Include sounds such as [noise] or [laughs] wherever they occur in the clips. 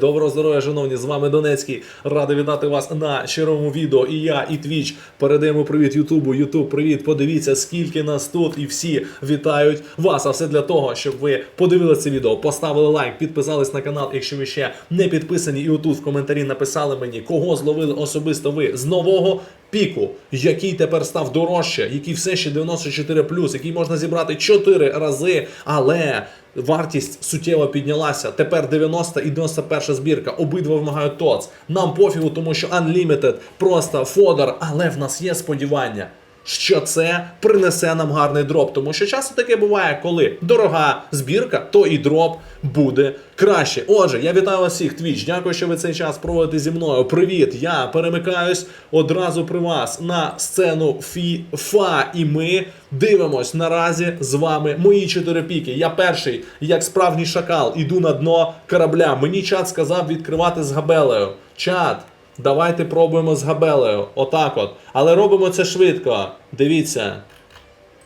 Доброго здоров'я, шановні, з вами Донецький. Радий вітати вас на щирому відео. І я, і Твіч. Передаємо привіт Ютубу. Ютуб, привіт. Подивіться, скільки нас тут, і всі вітають вас. А все для того, щоб ви подивилися це відео, поставили лайк, підписались на канал, якщо ви ще не підписані, і отут в коментарі написали мені, кого зловили особисто ви з нового піку, який тепер став дорожче, який все ще 94 який можна зібрати 4 рази, але. Вартість суттєво піднялася. Тепер 90 і 91 збірка. Обидва вимагають ТОЦ. Нам пофігу, тому що Unlimited просто фодер, але в нас є сподівання. Що це принесе нам гарний дроп, тому що часто таке буває, коли дорога збірка, то і дроп буде краще. Отже, я вітаю вас всіх, Твіч. Дякую, що ви цей час проводите зі мною. Привіт! Я перемикаюсь одразу при вас на сцену FIFA, і ми дивимось наразі з вами мої чотири піки. Я перший, як справжній шакал, іду на дно корабля. Мені чат сказав відкривати з габелею. Чат. Давайте пробуємо з габелею. Отак от. Але робимо це швидко. Дивіться.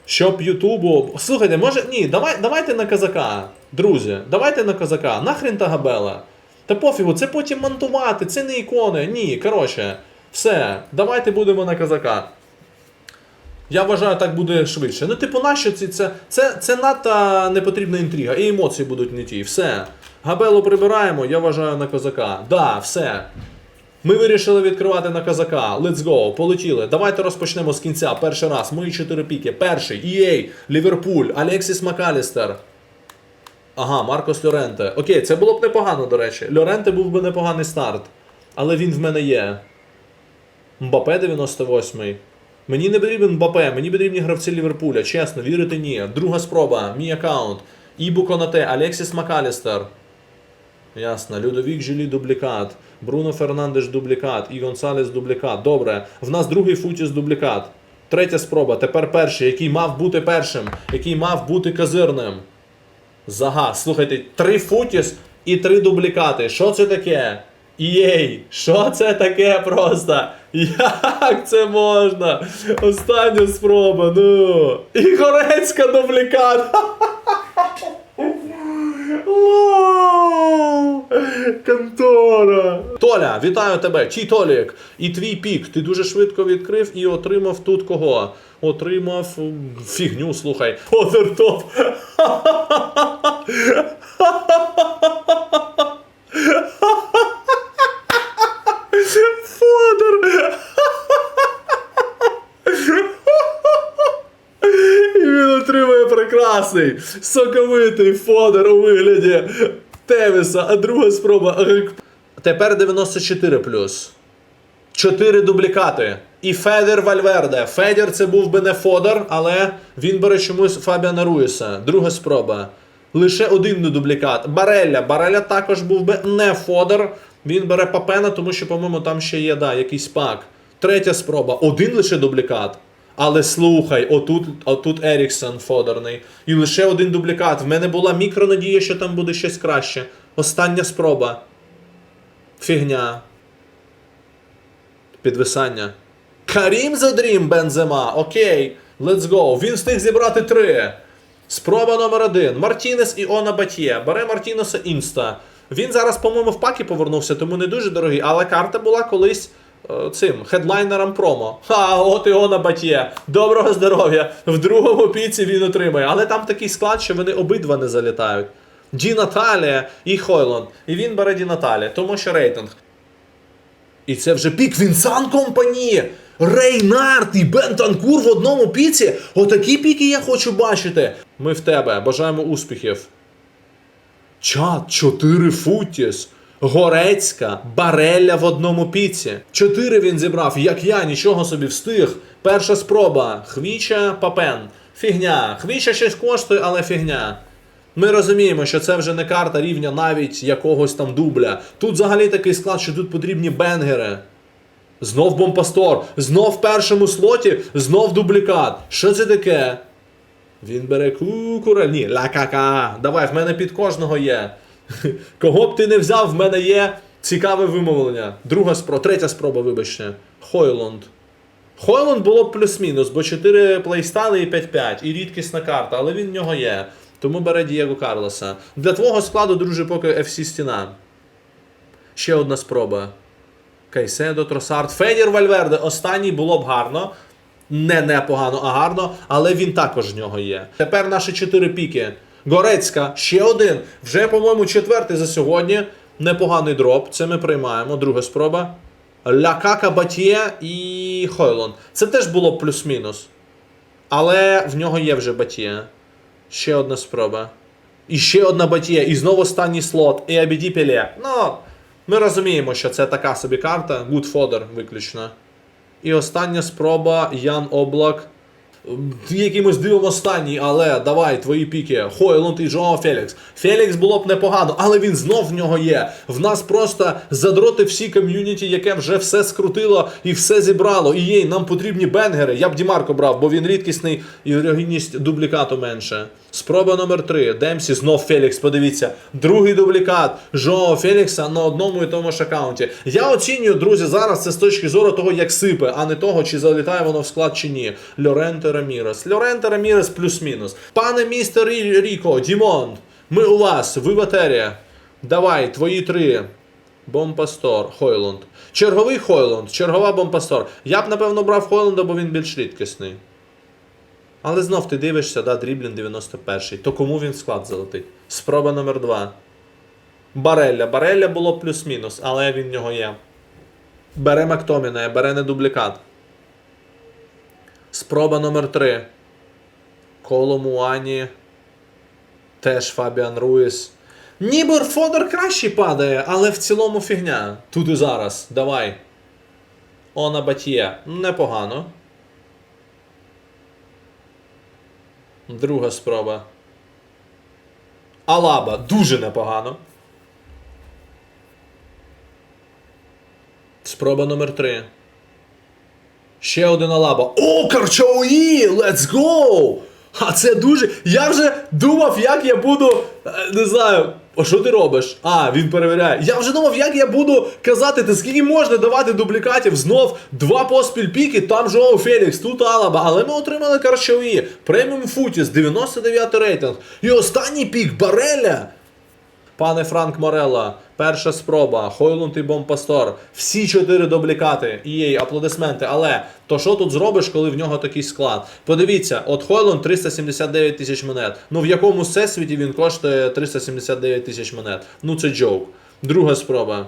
Щоб Ютубу. Слухайте, може. Ні, давай, давайте на казака. Друзі, давайте на казака. Нахрін та габела. Та пофігу, це потім монтувати, це не ікони. Ні, коротше. Все, давайте будемо на казака. Я вважаю, так буде швидше. Ну, типу, нащо ці це? Це, це надто непотрібна інтрига, і емоції будуть не ті. Все. Габелу прибираємо, я вважаю на козака. Да, все. Ми вирішили відкривати на казака. Let's go, полетіли. Давайте розпочнемо з кінця. Перший раз. Мої чотири піки. Перший EA, Ліверпуль, Алексіс Макалістер. Ага, Маркос Льоренте. Окей, це було б непогано, до речі. Льоренте був би непоганий старт. Але він в мене є. Мбапе 98-й. Мені не потрібен Мбапе, мені потрібні гравці Ліверпуля. Чесно, вірити ні. Друга спроба, мій аккаунт. Ібу Конате, Алексіс Макалістер. Ясно. Людовік Жилі дублікат. Бруно Фернандеш дублікат. І Гонсалес дублікат. Добре. В нас другий Футіс дублікат. Третя спроба. Тепер перший, який мав бути першим, який мав бути козирним. Зага. Слухайте, три Футіс і три дублікати. Що це таке? Єй, що це таке просто? Як це можна? Остання спроба, ну. І Горецька дублікат. [laughs] Вау! Контора! Толя, вітаю тебе! Чий Толік? І твій пік. Ти дуже швидко відкрив і отримав тут кого? Отримав фігню, слухай. Одертоп. Фодор! І він отримує прекрасний соковитий фодер у вигляді Тевіса, а друга спроба. Тепер 94 плюс. Чотири дублікати. І Федер Вальверде. Федер це був би не Фодор, але він бере чомусь Фабіана Руїса. Друга спроба. Лише один дублікат. Барелля. Барелля також був би не Фодор. Він бере Папена, тому що, по-моєму, там ще є да, якийсь пак. Третя спроба. Один лише дублікат. Але слухай, отут, отут Еріксон Фодорний. І лише один дублікат. В мене була мікронадія, що там буде щось краще. Остання спроба. Фігня. Підвисання. Карім Задрім Бензема. Окей. Let's go. Він встиг зібрати три. Спроба номер один. Мартінес і Она Батьє. Бере Мартінеса інста. Він зараз, по-моєму, в пакі повернувся, тому не дуже дорогий, але карта була колись цим хедлайнером промо. Ха, от і Она Батьє. Доброго здоров'я. В другому піці він отримає. Але там такий склад, що вони обидва не залітають. Ді Наталія і Хойланд. І він бере Ді Наталія, тому що рейтинг. І це вже пік Вінсан Компані. Рейнард і Бентанкур в одному піці. Отакі піки я хочу бачити. Ми в тебе. Бажаємо успіхів. Чат, 4 Футіс. Горецька, Барелля в одному піці. Чотири він зібрав, як я, нічого собі встиг. Перша спроба. Хвіча Папен. Фігня. Хвіча щось коштує, але фігня. Ми розуміємо, що це вже не карта рівня навіть якогось там дубля. Тут взагалі такий склад, що тут потрібні бенгери. Знов бомпастор, знов в першому слоті, знов дублікат. Що це таке? Він бере кукура. Ні. Давай, в мене під кожного є. [laughs] Кого б ти не взяв, в мене є цікаве вимовлення. Друга спроба, третя спроба, вибачте. Хойланд. Хойланд було б плюс-мінус, бо 4 плейстали і 5-5, і рідкісна карта, але він в нього є. Тому бере Дієго Карлоса. Для твого складу, друже, поки FC стіна. Ще одна спроба. Кайседо, Тросард, Федір Вальверде. Останній було б гарно. Не непогано, а гарно, але він також в нього є. Тепер наші чотири піки. Горецька, ще один. Вже, по-моєму, четвертий за сьогодні. Непоганий дроп. Це ми приймаємо. Друга спроба. Лякака Батьє і Хойлон. Це теж було плюс-мінус. Але в нього є вже Батьє. Ще одна спроба. І ще одна Батьє. І знову останній слот. І Абіді Пеле. Ну, ми розуміємо, що це така собі карта. Good fodder виключно. І остання спроба Ян Облак. Якимось дивом останній, але давай, твої піки. Хойлунд і Жоао Фелікс. Фелікс було б непогано, але він знов в нього є. В нас просто задроти всі ком'юніті, яке вже все скрутило і все зібрало. І їй, нам потрібні бенгери. Я б Дімарко брав, бо він рідкісний і вірогідність дублікату менше. Спроба номер 3. Демсі знов Фелікс. Подивіться. Другий дублікат Жоао Фелікса на одному і тому ж аккаунті. Я оцінюю, друзі, зараз це з точки зору того, як сипе, а не того, чи залітає воно в склад чи ні. Льоренте Рамірес. Льоренте Рамірес плюс-мінус. Пане містер Ріко, Дімон, ми у вас, ви в. Давай, твої три. Бомпастор, Хойлунд. Черговий Хойлунд, чергова Бомпастор. Я б, напевно, брав Хойлунда, бо він більш рідкісний. Але знов ти дивишся, да, Дріблін 91-й. То кому він склад залетить? Спроба номер 2. Барелля. Барелля було плюс-мінус, але він в нього є. Бере Мактоміна, бере не дублікат. Спроба номер 3. Коло Муані. Теж Фабіан Руїс. Ніби Фодор краще падає, але в цілому фігня. Тут і зараз. Давай. Она Батьє. Непогано. Друга спроба. Алаба дуже непогано. Спроба номер 3. Ще один Алаба. О, Карчауї! Let's go! А це дуже. Я вже думав, як я буду. е, Не знаю. Що ти робиш? А, він перевіряє. Я вже думав, як я буду казати, ти скільки можна давати дублікатів. Знов два поспіль піки, там Жоу Фелікс, тут Алаба. Але ми отримали Карчауї. Преміум Футіс, 99 рейтинг. І останній пік Бареля. Пане Франк Морелла, перша спроба, Хойлунд і Бомпастор. Всі чотири дублікати. Їй аплодисменти. Але то що тут зробиш, коли в нього такий склад? Подивіться, от Хойлунд 379 тисяч монет. Ну в якому всесвіті він коштує 379 тисяч монет? Ну це джоук. Друга спроба.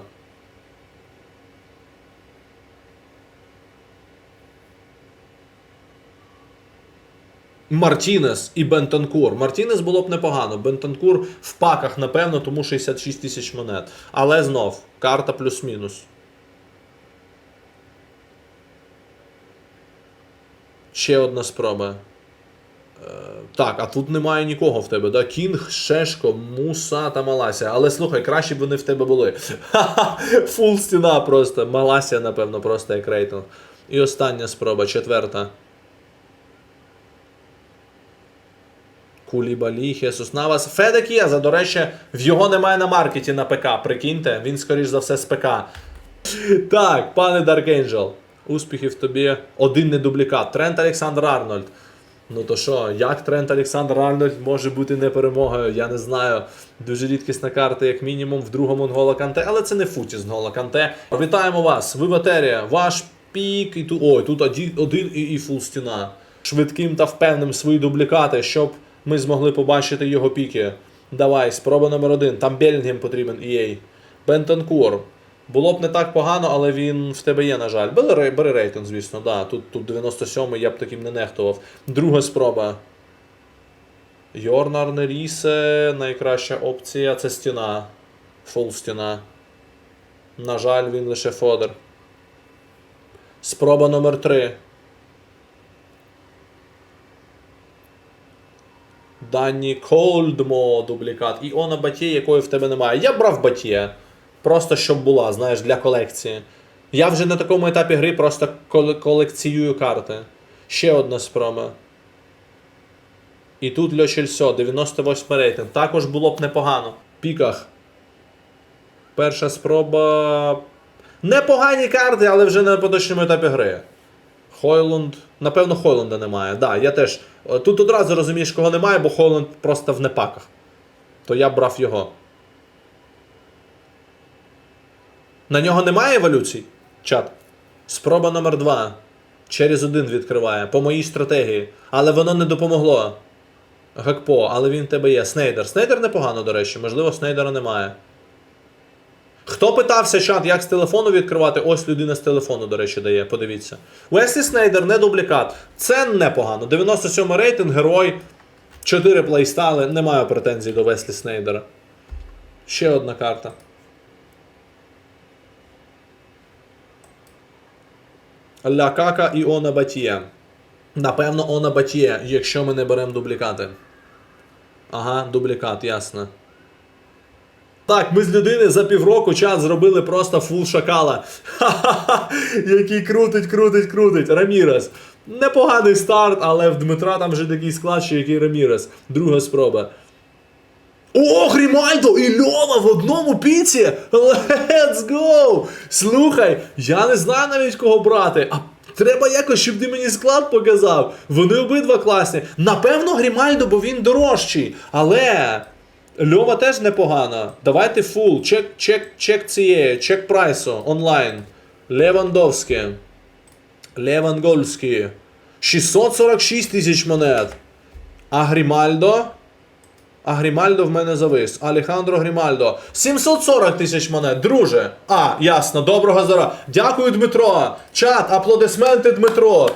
Мартінес і Бентанкур. Мартінес було б непогано. Бентанкур в паках, напевно, тому 66 тисяч монет. Але знов, карта плюс-мінус. Ще одна спроба. Е, так, а тут немає нікого в тебе. Да? Кінг, Шешко, Муса та Малася. Але слухай, краще б вони в тебе були. Фул стіна просто. Малася, напевно, просто як рейтинг. І остання спроба, четверта. Кулібалі, Хесус Навас. Феде Кіаза, до речі, в його немає на маркеті на ПК. Прикиньте, він, скоріш за все, з ПК. Так, пане Дарк Angel, успіхів тобі. Один недублікат. Трент Олександр Арнольд. Ну то що, як Трент Олександр Арнольд може бути не перемогою? Я не знаю. Дуже рідкісна карта, як мінімум, в другому Нгола Канте, але це не футі з Нгола Канте. Вітаємо вас! Ви в етері. Ваш пік і тут. Ой, тут один, і, і фул стіна. Швидким та впевненим свої дублікати, щоб ми змогли побачити його піки. Давай, спроба номер один. Там Белінгем потрібен EA. Бентанкур. Було б не так погано, але він в тебе є, на жаль. Бери, бери рейтинг, звісно, да. Тут, тут 97-й, я б таким не нехтував. Друга спроба. Йорнар Нерісе, найкраща опція це стіна. Фул стіна. На жаль, він лише фодер. Спроба номер 3. Дані Колдмо дублікат. І Она Батє, якої в тебе немає. Я брав Батє. Просто щоб була, знаєш, для колекції. Я вже на такому етапі гри просто коле- колекціюю карти. Ще одна спроба. І тут Льо Чельсо, 98 рейтинг. Також було б непогано. Піках. Перша спроба. Непогані карти, але вже на поточному етапі гри. Хойлунд. Напевно, Хойлунда немає. Да, я теж. Е, Тут одразу розумієш, кого немає, бо Хойлунд просто в непаках. То я брав його. На нього немає еволюцій? Чат. Спроба номер 2. Через один відкриває. По моїй стратегії. Але воно не допомогло. Гакпо, але він в тебе є. Снейдер. Снейдер непогано, до речі. Можливо, Снейдера немає. Хто питався чат, як з телефону відкривати? Ось людина з телефону, до речі, дає. Подивіться. Уеслі Снейдер не дублікат. Це непогано. 97 рейтинг, герой. 4 плейстайли. Не маю претензій до Веслі Снейдера. Ще одна карта. Ля Кака і Она Батіє. Напевно, Она Батіє, якщо ми не беремо дублікати. Ага, дублікат, ясно. Так, ми з людини за півроку час зробили просто фул шакала. Ха-ха-ха! Який крутить, крутить, крутить. Рамірес. Непоганий старт, але в Дмитра там вже такий склад, що який Рамірес. Друга спроба. О, Грімальдо і Льова в одному піці! Let's go! Слухай, я не знаю навіть кого брати. А треба якось, щоб ти мені склад показав. Вони обидва класні. Напевно, Грімальдо, бо він дорожчий. Але. Льова теж непогано. Давайте фул. Чек, чек, чек цієї, чек прайсу онлайн. Левандовський. Левангольський. 646 тисяч монет. А Грімальдо? А Грімальдо в мене завис. Алехандро Грімальдо. 740 тисяч монет, друже. А, ясно, доброго здоров'я. Дякую, Дмитро. Чат, аплодисменти Дмитро.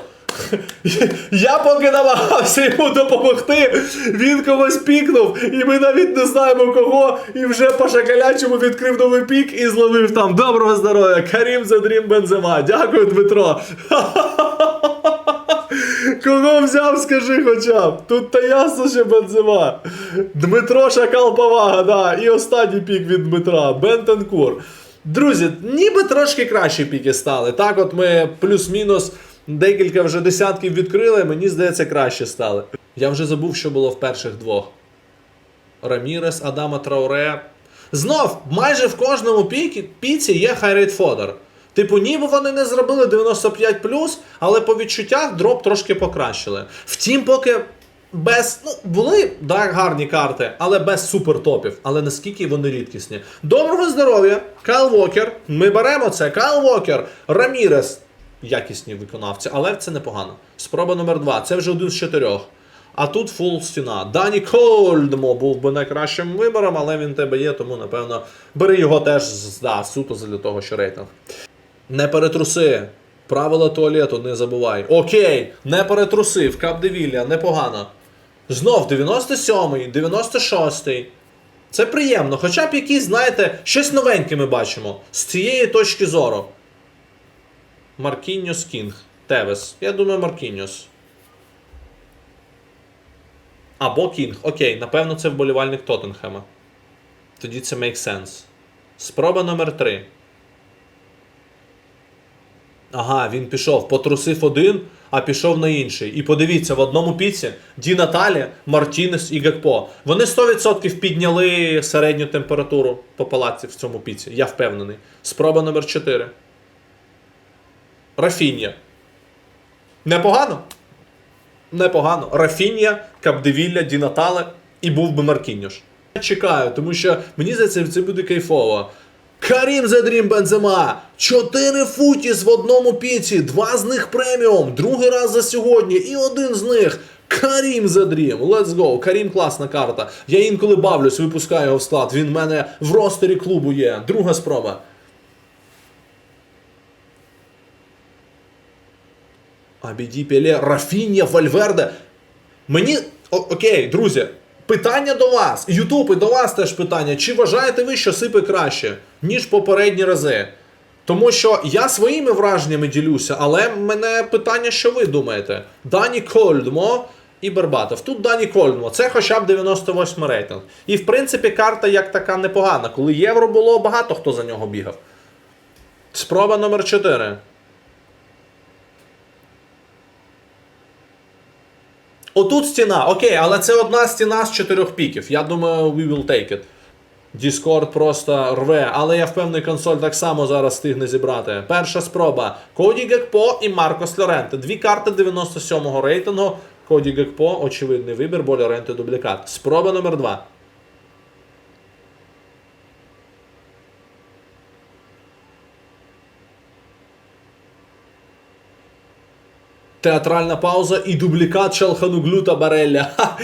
Я поки намагався йому допомогти, він когось пікнув, і ми навіть не знаємо кого, і вже по шакалячому відкрив новий пік і зловив там. Доброго здоров'я! Карім Задрім Бензема. Дякую, Дмитро. [laughs] Кого взяв, скажи хоча б. Тут та ясно, що Бензема. Дмитро Шакал Повага, да. І останній пік від Дмитра. Бентенкур. Друзі, ніби трошки кращі піки стали. Так, от ми плюс-мінус декілька вже десятків відкрили, мені здається, краще стали. Я вже забув, що було в перших двох. Рамірес, Адама Трауре. Знов, майже в кожному пікі, піці є хайрейт фодер. Типу, ніби вони не зробили 95, але по відчуттях дроп трошки покращили. Втім, поки без. Ну, були да, гарні карти, але без супертопів. Але наскільки вони рідкісні. Доброго здоров'я! Кайл Вокер. Ми беремо це. Кайл Вокер, Рамірес. Якісні виконавці, але це непогано. Спроба номер два. Це вже один з чотирьох. А тут фул стіна. Дані Кольдмо був би найкращим вибором, але він тебе є, тому напевно бери його теж да, суто для того, що рейтинг. Не перетруси. Правила туалету не забувай. Окей, не перетрусив. Капдевілля, непогано. Знов 97-й, 96-й. Це приємно. Хоча б якісь, знаєте, щось новеньке ми бачимо. З цієї точки зору. Маркіньос Кінг. Тевес. Я думаю, Маркіньос. Або Кінг. Окей, напевно, це вболівальник Тоттенхема. Тоді це make sense. Спроба номер 3. Ага, він пішов, потрусив один, а пішов на інший. І подивіться, в одному піці Ді Наталі, Мартінес і Гакпо. Вони 100% підняли середню температуру по палаці в цьому піці. Я впевнений. Спроба номер 4. Рафіння. Непогано? Непогано. Рафіння, Капдевілля, Ді Натале і був би Маркіньош. Я чекаю, тому що мені здається, це буде кайфово. Карім Задрім Бензема. Чотири футіс в одному піці, два з них преміум, другий раз за сьогодні, і один з них. Карім Задрім. Let's go. Карім класна карта. Я інколи бавлюсь, випускаю його в склад. Він в мене в ростері клубу є. Друга спроба. Абіді Пеле, Рафіння, Вальверде. Мені. О, окей, друзі. Питання до вас. Ютуб і до вас теж питання. Чи вважаєте ви, що сипи краще, ніж попередні рази? Тому що я своїми враженнями ділюся, але мене питання, що ви думаєте? Дані Кольдмо і Бербатов. Тут Дані Кольдмо, це хоча б 98 рейтинг. І в принципі карта як така непогана. Коли євро було, багато хто за нього бігав. Спроба номер 4. Отут стіна, окей, але це одна стіна з чотирьох піків. Я думаю, we will take it. Discord просто рве, але я впевнений, консоль так само зараз стигне зібрати. Перша спроба. Коді Гекпо і Маркос Лоренте. Дві карти 97-го рейтингу. Коді Гекпо, очевидний вибір, бо Лоренте дублікат. Спроба номер 2. Театральна пауза і дублікат Шалхануглю та Барелля. Ха!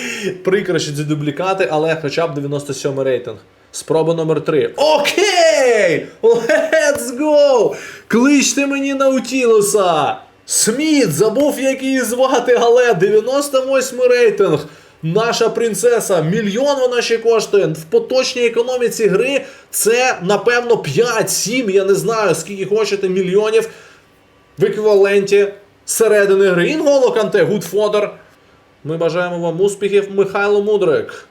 Це дублікати, але хоча б 97 рейтинг. Спроба номер 3. Окей! Let's go! Кличте мені Наутілуса! Сміт! Забув, як її звати, але 98 рейтинг. Наша принцеса, мільйон вона ще коштує. В поточній економіці гри це, напевно, 5-7, я не знаю, скільки хочете мільйонів в еквіваленті середини гри. Інголо Канте, Гудфодер. Ми бажаємо вам успіхів, Михайло Мудрик.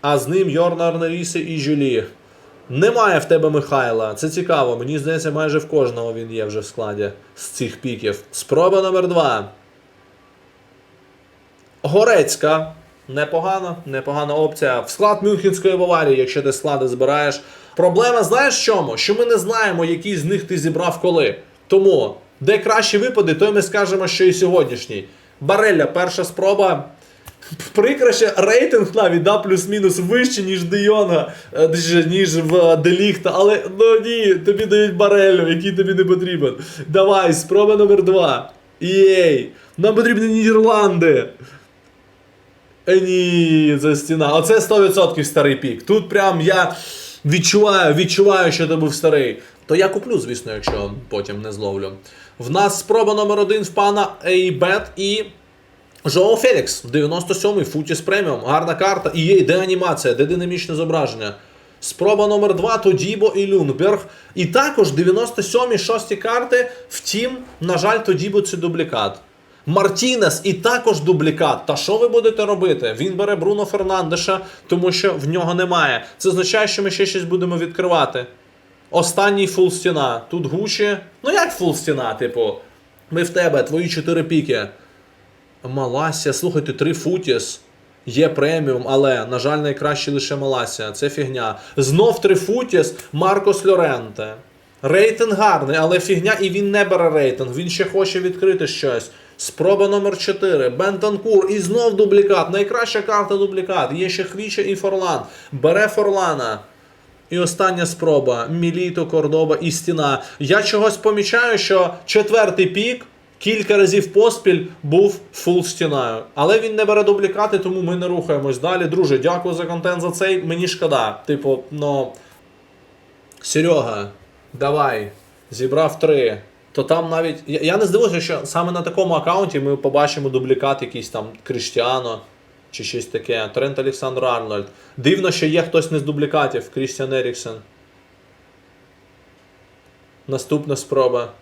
А з ним Йорна Арнаріси і Жюлі. Немає в тебе Михайла. Це цікаво. Мені здається, майже в кожного він є вже в складі з цих піків. Спроба номер 2. Горецька. Непогана, непогана опція. В склад Мюнхенської Баварії, якщо ти склади збираєш. Проблема, знаєш в чому? Що ми не знаємо, який з них ти зібрав коли. Тому, де кращі випади, то ми скажемо, що і сьогоднішній. Барелля, перша спроба. Прикро, що рейтинг навіть да, плюс-мінус вищий, ніж Дейонга, е, ніж- в Деліхта. Але ну ні, тобі дають барелю, який тобі не потрібен. Давай, спроба номер два. Єй! Нам потрібні Нідерланди. Е, ні, це стіна. Оце 100% старий пік. Тут прям я відчуваю, відчуваю, що це був старий. То я куплю, звісно, якщо потім не зловлю. В нас спроба номер один в пана Ейбет і Жоу Фелікс, 97-й, Футіс преміум, гарна карта. І є, де анімація, де динамічне зображення. Спроба номер 2 Тодібо і Люнберг. І також 97-й, 6 карти. Втім, на жаль, Тодібо це дублікат. Мартінес і також дублікат. Та що ви будете робити? Він бере Бруно Фернандеша, тому що в нього немає. Це означає, що ми ще щось будемо відкривати. Останній фул стіна. Тут Гучі. Ну як фул стіна, типу, ми в тебе, твої 4 піки. Малася, слухайте, 3 Футіс. Є преміум, але, на жаль, найкраще лише Малася. Це фігня. Знов 3 Футіс, Маркос Льоренте. Рейтинг гарний, але фігня, і він не бере рейтинг. Він ще хоче відкрити щось. Спроба номер 4. Бентанкур. І знов дублікат. Найкраща карта дублікат. Є ще Хвіча і Форлан. Бере Форлана. І остання спроба. Міліто, Кордоба і стіна. Я чогось помічаю, що четвертий пік кілька разів поспіль був фул стіною. Але він не бере дублікати, тому ми не рухаємось далі. Друже, дякую за контент за цей. Мені шкода. Типу, ну. Серега, давай. Зібрав три. То там навіть. Я, не здивуюся, що саме на такому аккаунті ми побачимо дублікат якийсь там Кріштіано чи щось таке. Трент Олександр Арнольд. Дивно, що є хтось не з дублікатів. Крістіан Еріксен. Наступна спроба.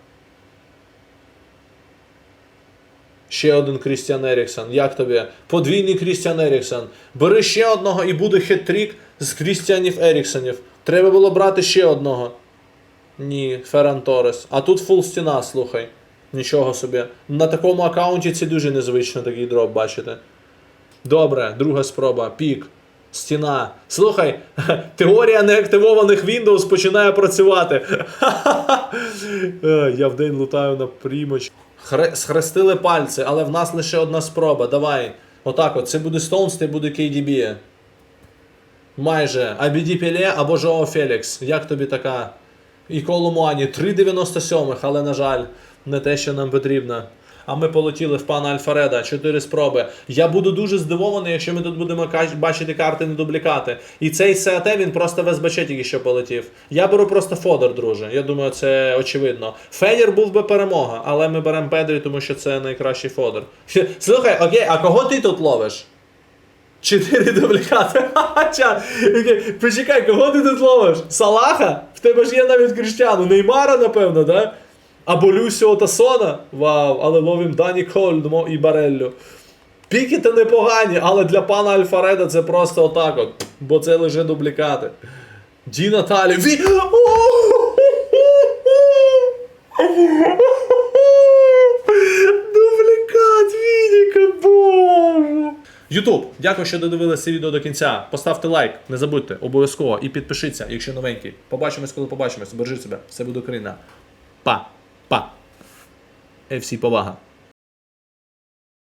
Ще один Крістіан Еріксон. Як тобі? Подвійний Крістіан Еріксон. Бери ще одного і буде хет-трік з Крістіанів Еріксонів. Треба було брати ще одного. Ні, Ферран Торрес. А тут фул стіна, слухай. Нічого собі. На такому аккаунті це дуже незвично такий дроп, бачите. Добре, друга спроба. Пік. Стіна. Слухай, [laughs] теорія неактивованих Windows починає працювати. [laughs] Е, Я вдень лутаю на прімоч. Хре... Схрестили пальці, але в нас лише одна спроба. Давай. Отак от. Це буде Stones, це буде KDB. Майже. Абіді Пеле або Жоо Фелікс. Як тобі така? І Колумані 3,97, але, на жаль, не те, що нам потрібно. А ми полетіли в пана Альфареда, 4 спроби. Я буду дуже здивований, якщо ми тут будемо бачити карти не дублікати. І цей САТ він просто в СБЧ тільки що полетів. Я беру просто Фодор, друже. Я думаю, це очевидно. Федір був би перемога, але ми беремо Педрі, тому що це найкращий Фодор. Слухай, окей, а кого ти тут ловиш? Чотири дублікати. [laughs] Почекай, кого ти тут ловиш? Салаха? В тебе ж є навіть Криштиану. Неймара, напевно, да? Або Люсіо Тасона? Вау, але ловим Дані Кольдмо і Бареллю. Піки то непогані, але для пана Альфареда це просто отак от. Бо це лише дублікати. Ді Наталі. Ві... Дублікат Вініка, боже. Ютуб, дякую, що додивилися це відео до кінця. Поставте лайк, не забудьте обов'язково і підпишіться, якщо новенький. Побачимось, коли побачимось. Бережіть себе. Все буде Україна. Па. Па. FC повага.